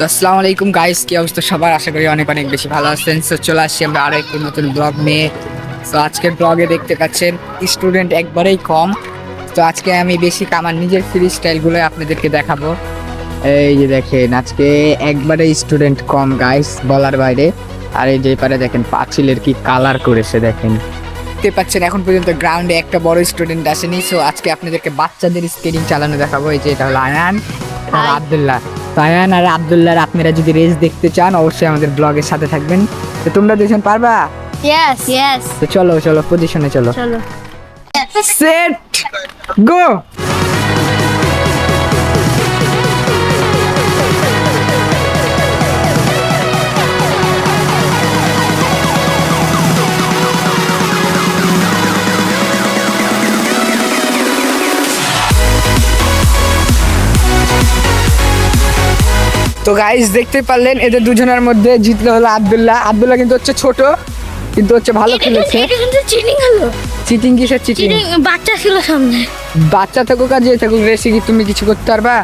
তো আসসালামু আলাইকুম গাইস কি অবস্থা? সবার আশা করি অনেক অনেক বেশি ভালো আছেন। তো চলে আসছি আমরা আরও একটি নতুন ব্লগ নিয়ে। তো আজকের ব্লগে দেখতে পাচ্ছেন স্টুডেন্ট একবারেই কম। তো আজকে আমি বেশি আমার নিজের ফ্রি স্টাইলগুলো আপনাদেরকে দেখাবো। এই যে দেখেন আজকে একবারে স্টুডেন্ট কম গাইস বলার বাইরে। আর এই যে পারে দেখেন পাঁচিলের কি কালার করেছে দেখেন। দেখতে পাচ্ছেন এখন পর্যন্ত গ্রাউন্ডে একটা বড় স্টুডেন্ট আসেনি। সো আজকে আপনাদেরকে বাচ্চাদের স্কেটিং চালানো দেখাবো। এই যে এটা হলো আয়ান হলো আবদুল্লাহ। তো আয়ান আর আবদুল্লাহর আপনারা যদি রেস দেখতে চান অবশ্যই আমাদের ব্লগের সাথে থাকবেন। তো তোমরা দুজন পারবা? ইয়েস ইয়েস তো চলো চলো পজিশনে চলো। চলো। সেট গো তো গাইস দেখতে পারলেন এদের দুজনের মধ্যে জিতলো হলো আব্দুল্লাহ। আব্দুল্লাহ কিন্তু হচ্ছে ছোট কিন্তু হচ্ছে ভালো খেলেছে। চিটিং কিসের চিটিং চিটিং বাচ্চা ছিল সামনে। বাচ্চা থাকুক আর যে থাকুক রেসে কি তুমি কিছু করতে পারবা?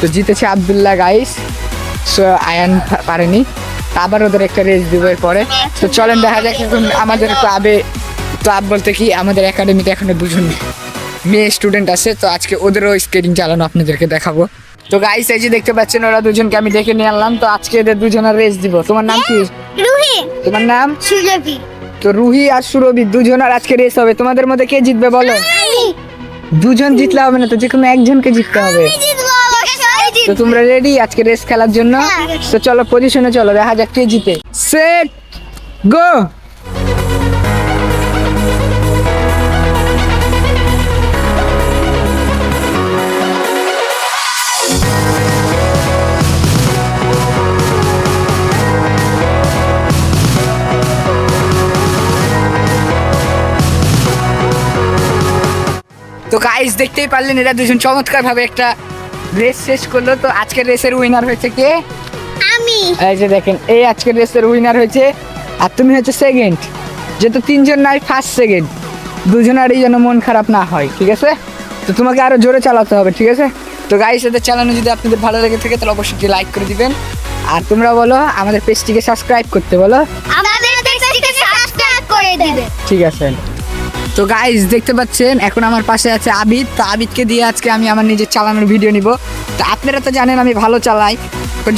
তো জিতেছে আবদুল্লাহ গাইস সো আয়ান পারেনি। আবার ওদের একটা রেস দিব পরে তো চলেন দেখা যাক এখন আমাদের ক্লাবে ক্লাব বলতে কি আমাদের একাডেমিতে এখনও দুজন মেয়ে স্টুডেন্ট আছে। তো আজকে ওদেরও স্কেটিং চালানো আপনাদেরকে দেখাবো। তো গাইস এই যে দেখতে পাচ্ছেন ওরা দুজনকে আমি ডেকে নিয়ে আনলাম। তো আজকে এদের দুজনের রেস দিব। তোমার নাম কি? রুহি। তোমার নাম? সুজকি। তো রুহি আর সুরভি দুজনের আজকে রেস হবে। তোমাদের মধ্যে কে জিতবে বলো? দুজন জিতলে হবে না তো যে কোনো একজনকে জিততে হবে। তো তোমরা রেডি আজকে রেস খেলার জন্য? হ্যাঁ। তো চলো পজিশনে চলো দেখা যাক কে জিতে। সেট গো তো গাইস দেখতেই পারলেন এরা দুজন চমৎকার ভাবে একটা রেস শেষ করল। তো আজকের রেসের উইনার হয়েছে কে? আমি। এই যে দেখেন এই আজকের রেসের উইনার হয়েছে। আর তুমি হচ্ছে সেকেন্ড যেহেতু তিনজন নাই ফার্স্ট সেকেন্ড দুজনেরই যেন মন খারাপ না হয় ঠিক আছে? তো তোমাকে আরও জোরে চালাতে হবে ঠিক আছে? তো গাইস এদের চালানো যদি আপনাদের ভালো লেগে থাকে তাহলে অবশ্যই লাইক করে দিবেন। আর তোমরা বলো আমাদের পেজটিকে সাবস্ক্রাইব করতে বলো। আমাদের পেজটিকে সাবস্ক্রাইব করে দিবে। ঠিক আছে। তো গাইজ দেখতে পাচ্ছেন এখন আমার পাশে আছে আবিদ। তো আবিদকে দিয়ে আজকে আমি আমার নিজের চালানোর ভিডিও নিব। তো আপনারা তো জানেন আমি ভালো চালাই।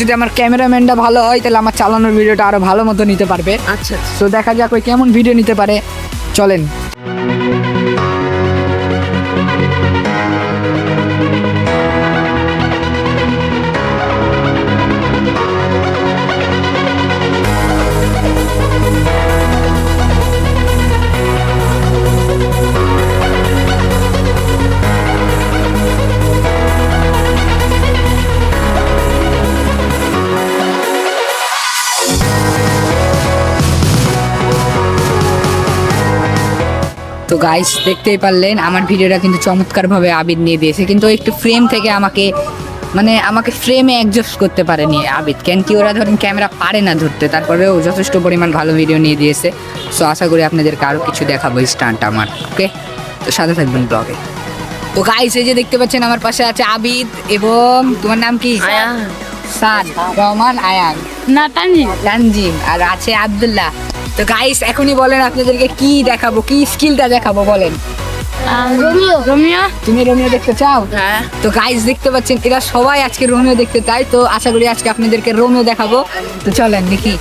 যদি আমার ক্যামেরাম্যানটা ভালো হয় তাহলে আমার চালানোর ভিডিওটা আরও ভালো মতো নিতে পারবে। আচ্ছা তো দেখা যাক ওই কেমন ভিডিও নিতে পারে। চলেন। তো গাইস দেখতেই পারলেন আমার ভিডিওটা কিন্তু চমৎকারভাবে আবিদ নিয়ে দিয়েছে। কিন্তু একটু ফ্রেম থেকে আমাকে মানে আমাকে ফ্রেমে অ্যাডজাস্ট করতে পারেনি আবিদ। কেন কি ওরা ধরেন ক্যামেরা পারে না ধরতে তারপরেও যথেষ্ট পরিমাণ ভালো ভিডিও নিয়ে দিয়েছে। সো আশা করি আপনাদেরকে আরও কিছু দেখাবো স্টান্ট আমার ওকে তো সাথে থাকবেন ব্লগে তো গাইস এই যে দেখতে পাচ্ছেন আমার পাশে আছে আবিদ এবং তোমার নাম কি? সাদ রহমান আয়ান। না তানজিম তানজিম আর আছে আব্দুল্লাহ। তো গাইস এখনই বলেন আপনাদেরকে কি দেখাবো কি স্কিলটা দেখাবো বলেন। রোমিও। রোমিও? তুমি রোমিও দেখতে চাও? হ্যাঁ। তো গাইস দেখতে পাচ্ছেন এরা সবাই আজকে রোমিও দেখতে চায় তো আশা করি আজকে আপনাদেরকে রোমিও দেখাবো। তো চলেন দেখি।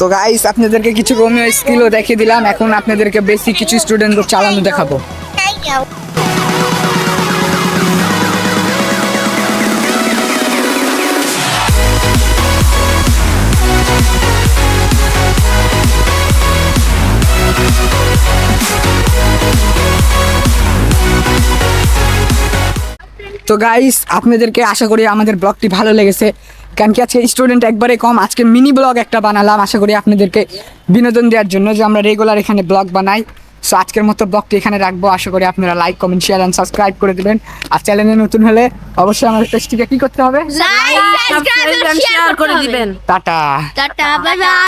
তো গাইস আপনাদেরকে কিছু রোমিও স্কিলও দেখিয়ে দিলাম। এখন আপনাদেরকে বেশি কিছু স্টুডেন্টদের চালানো দেখাবো। তো গাইস আপনাদেরকে আশা করি আমাদের ব্লগটি ভালো লেগেছে। কারণ কি আজকে স্টুডেন্ট একবারে কম? আজকে মিনি ব্লগ একটা বানালাম। আশা করি আপনাদেরকে বিনোদন দেওয়ার জন্য যে আমরা রেগুলার এখানে ব্লগ বানাই। সো আজকের মতো ব্লগটি এখানে রাখব। আশা করি আপনারা like comment share and subscribe করে দেবেন। আর চ্যানেলে নতুন হলে অবশ্যই আমাদের পেজটিকে কি করতে হবে? টাটা। Tata bye bye